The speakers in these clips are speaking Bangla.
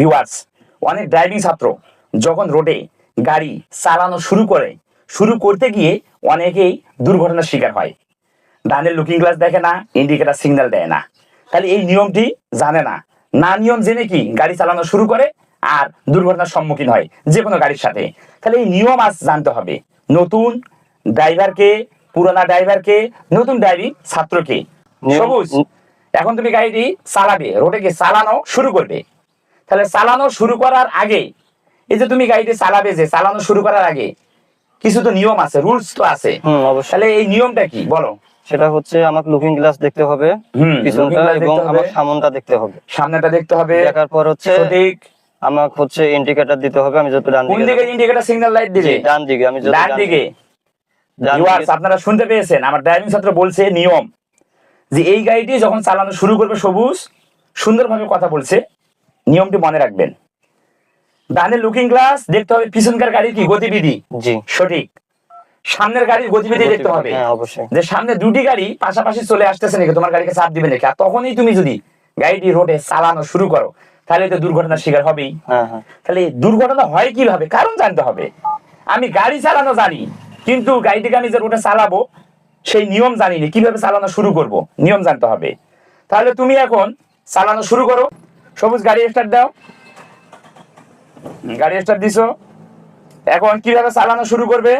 ভিউয়ার্স অনেক ড্রাইভিং ছাত্র যখন রোডে গাড়ি চালানো শুরু করে শুরু করতে গিয়ে অনেকেই দুর্ঘটনার শিকার হয়। ডানের লুকিং গ্লাস দেখে না ইন্ডিকেটার সিগন্যাল দেয় না। তাহলে এই নিয়মটি জানে না। না নিয়ম জেনে কি গাড়ি চালানো শুরু করে আর দুর্ঘটনার সম্মুখীন হয় যে কোনো গাড়ির সাথে। তাহলে এই নিয়ম আজ জানতে হবে। নতুন ড্রাইভারকে পুরোনা ড্রাইভারকে নতুন ড্রাইভিং ছাত্রকে। সবুজ এখন তুমি গাড়িটি চালাবে রোডে গিয়ে চালানো শুরু করবে। তাহলে চালানো শুরু করার আগে এই যে তুমি গাড়িটি চালাবে যে চালানো শুরু করার আগে কিছু তো নিয়ম আছে রুলস তো আছে। অবশ্যই। তাহলে এই নিয়মটা কি? বলো। সেটা হচ্ছে আমাকে লুকিং গ্লাস দেখতে হবে পিছনটা এবং। আমার সামনটা দেখতে হবে। সামনেটা দেখতে হবে। দেখার পর হচ্ছে সঠিক। আমাকে হচ্ছে ইন্ডিকেটর দিতে হবে আমি যত ডান কোন দিকে ইন্ডিকেটর সিগন্যাল লাইট জি, ডান দিকে আমি যত ডান দিকে। ভিউয়ার্স আপনারা শুনতে পেয়েছেন আমার ড্রাইভিং ছাত্র বলছে নিয়ম। যে এই গাড়িটি যখন চালানো শুরু করবে সবুজ সুন্দরভাবে কথা বলছে। নিয়মটি মনে রাখবেন। ডানের লুকিং গ্লাস দেখতে হবে পিছনকার গাড়ির কি গতিবিধি? জি। সঠিক। সামনের গাড়ির গতিবিধি দেখতে হবে। হ্যাঁ যে সামনে দুটি গাড়ি পাশাপাশি চলে আসতেছে নাকি তোমার গাড়িকে চাপ দিবে নাকি? আর তখনই তুমি যদি গাড়িটি রোডে চালানো শুরু করো তাহলে তো দুর্ঘটনার শিকার হবেই। হ্যাঁ হ্যাঁ। তাহলে দুর্ঘটনা হয় কীভাবে? কারণ জানতে হবে। আমি গাড়ি চালানো জানি কিন্তু গাড়িটিকে আমি যে রোডে চালাবো সেই নিয়ম জানি না কীভাবে চালানো শুরু করব? নিয়ম জানতে হবে। তাহলে তুমি এখন চালানো শুরু করো। সবুজ গাড়ি স্টার্ট দাও। গাড়ি স্টার্ট দিছো। এখন কীভাবে চালানো শুরু করবে?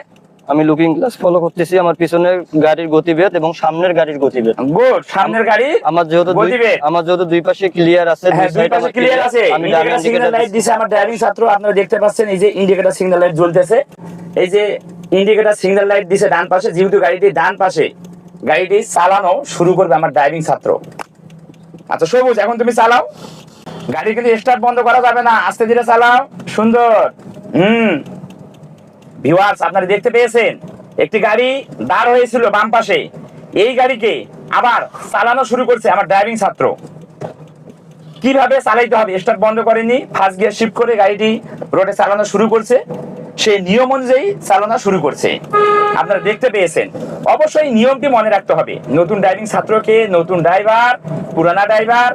আমি লুকিং গ্লাস ফলো করতেছি আমার পিছনের গাড়ির গতিবেগ এবং সামনের গাড়ির গতিবেগ। গুড সামনের গাড়ি আমার যেহেতু গতিবেগ। আমার যেহেতু দুই পাশে ক্লিয়ার আছে হ্যাঁ দুই side পাশে ক্লিয়ার আছে। আমি ইন্ডিকেটর সিগন্যাল লাইট। দিছে আমার ড্রাইভিং ছাত্র আপনারা দেখতে পাচ্ছেন এই যে ইন্ডিকেটর সিগন্যাল লাইট জ্বলতেছে। এই যে ইন্ডিকেটর সিগন্যাল লাইট দিছে ডান পাশে যেহেতু গাড়িটি ডান পাশে গাড়িটি চালানো শুরু করবে আমার ড্রাইভিং ছাত্র। আচ্ছা সবুজ এখন তুমি চালাও। গাড়ি কিন্তু স্টার্ট বন্ধ করা যাবে না। আস্তে ধীরে চালাও। সুন্দর। হুম। ভিউয়ার্স আপনারা দেখতে পেয়েছেন? একটি গাড়ি দাঁড় হয়েছিল বাম পাশে। এই গাড়িকে আবার চালানো শুরু করছে আমার ড্রাইভিং ছাত্র। কীভাবে চালাইতে হবে? স্টার্ট বন্ধ করেনি। ফার্স্ট গিয়ার শিফট করে গাড়িটি রোডে চালানো শুরু করছে। সেই নিয়ম অনুযায়ী চালানো শুরু করছে। আপনারা দেখতে পেয়েছেন। অবশ্যই নিয়মটি মনে রাখতে হবে। নতুন ড্রাইভিং ছাত্রকে, নতুন ড্রাইভার পুরানা ড্রাইভার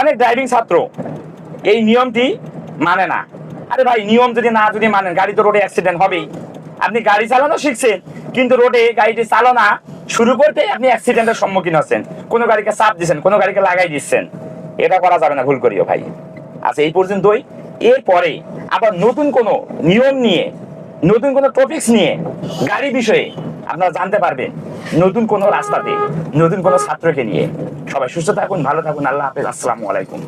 অনেক ড্রাইভিং ছাত্র এই নিয়মটি মানে না। আরে ভাই, নিয়ম যদি না যদি মানেন, গাড়ি তো রোডে অ্যাক্সিডেন্ট হবেই। আপনি গাড়ি চালানো শিখছেন, কিন্তু রোডে গাড়িটি চালানা শুরু করতে আপনি অ্যাক্সিডেন্টের সম্মুখীন হচ্ছেন। কোনো গাড়িকে চাপ দিচ্ছেন, কোনো গাড়িকে লাগাই দিচ্ছেন। এটা করা যাবে না, ভুল করিও ভাই। আচ্ছা এই পর্যন্তই। এরপরে আবার নতুন কোনো নিয়ম নিয়ে, নতুন কোনো টপিকস নিয়ে, গাড়ি বিষয়ে আপনারা জানতে পারবেন। নতুন কোনো রাস্তাতে, নতুন কোনো ছাত্রকে নিয়ে। সবাই সুস্থ থাকুন, ভালো থাকুন, আল্লাহ হাফেজ, আসসালামু আলাইকুম।